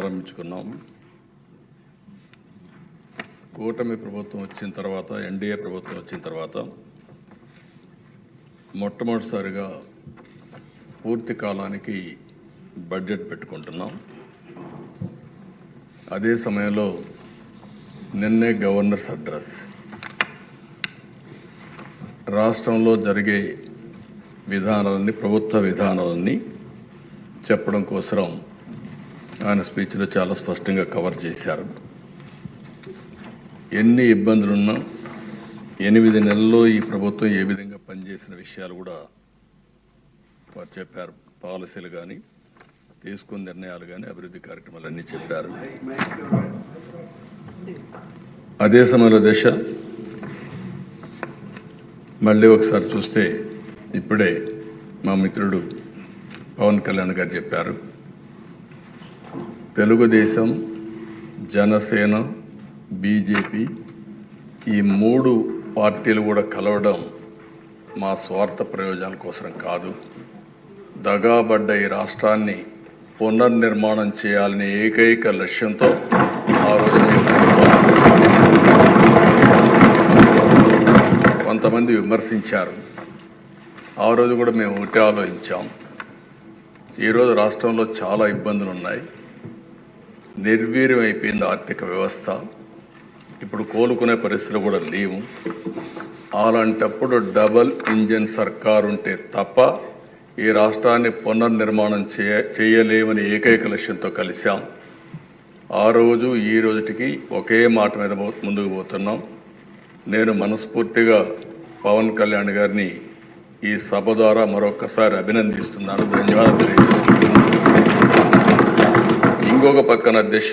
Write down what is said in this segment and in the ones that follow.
ప్రారంభించుకున్నాం. కూటమి ప్రభుత్వం వచ్చిన తర్వాత ఎన్డీఏ ప్రభుత్వం వచ్చిన తర్వాత మొట్టమొదటిసారిగా పూర్తి కాలానికి బడ్జెట్ పెట్టుకుంటున్నాం. అదే సమయంలో నిన్నే గవర్నర్స్ అడ్రస్. రాష్ట్రంలో జరిగే విధానాలన్నీ ప్రభుత్వ విధానాలన్నీ చెప్పడం కోసం ఆయన స్పీచ్లో చాలా స్పష్టంగా కవర్ చేశారు. ఎన్ని ఇబ్బందులున్నా ఎనిమిది నెలల్లో ఈ ప్రభుత్వం ఏ విధంగా పనిచేసిన విషయాలు కూడా వారు చెప్పారు. పాలసీలు కానీ తీసుకున్న నిర్ణయాలు కానీ అభివృద్ధి కార్యక్రమాలన్నీ చెప్పారు. అదే సమయంలో దశ మళ్ళీ ఒకసారి చూస్తే ఇప్పుడే మా మిత్రుడు పవన్ కళ్యాణ్ గారు చెప్పారు. తెలుగుదేశం జనసేన బీజేపీ ఈ మూడు పార్టీలు కూడా కలవడం మా స్వార్థ ప్రయోజనం కోసం కాదు. దగాబడ్డ ఈ రాష్ట్రాన్ని పునర్నిర్మాణం చేయాలనే ఏకైక లక్ష్యంతో ఆ రోజు కొంతమంది విమర్శించారు. ఆ రోజు కూడా మేము ఒకటే ఆలోచించాం. ఈరోజు రాష్ట్రంలో చాలా ఇబ్బందులు ఉన్నాయి నిర్వీర్యం అయిపోయింది ఆర్థిక వ్యవస్థ. ఇప్పుడు కోలుకునే పరిస్థితులు కూడా లేవు. అలాంటప్పుడు డబల్ ఇంజిన్ సర్కార్ ఉంటే తప్ప ఈ రాష్ట్రాన్ని పునర్నిర్మాణం చేయ చేయలేమని ఏకైక లక్ష్యంతో కలిశాం. ఆ రోజు ఈ రోజుటికి ఒకే మాట మీద పో- ముందుకు పోతున్నాం. నేను మనస్ఫూర్తిగా పవన్ కళ్యాణ్ గారిని ఈ సభ ద్వారా మరొకసారి అభినందిస్తున్నాను. ధన్యవాదాలు తెలియజేస్తున్నాను. ఒక పక్కన దిశ.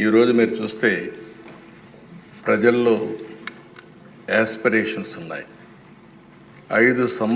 ఈరోజు మీరు చూస్తే ప్రజల్లో యాస్పిరేషన్స్ ఉన్నాయి. ఐదు సం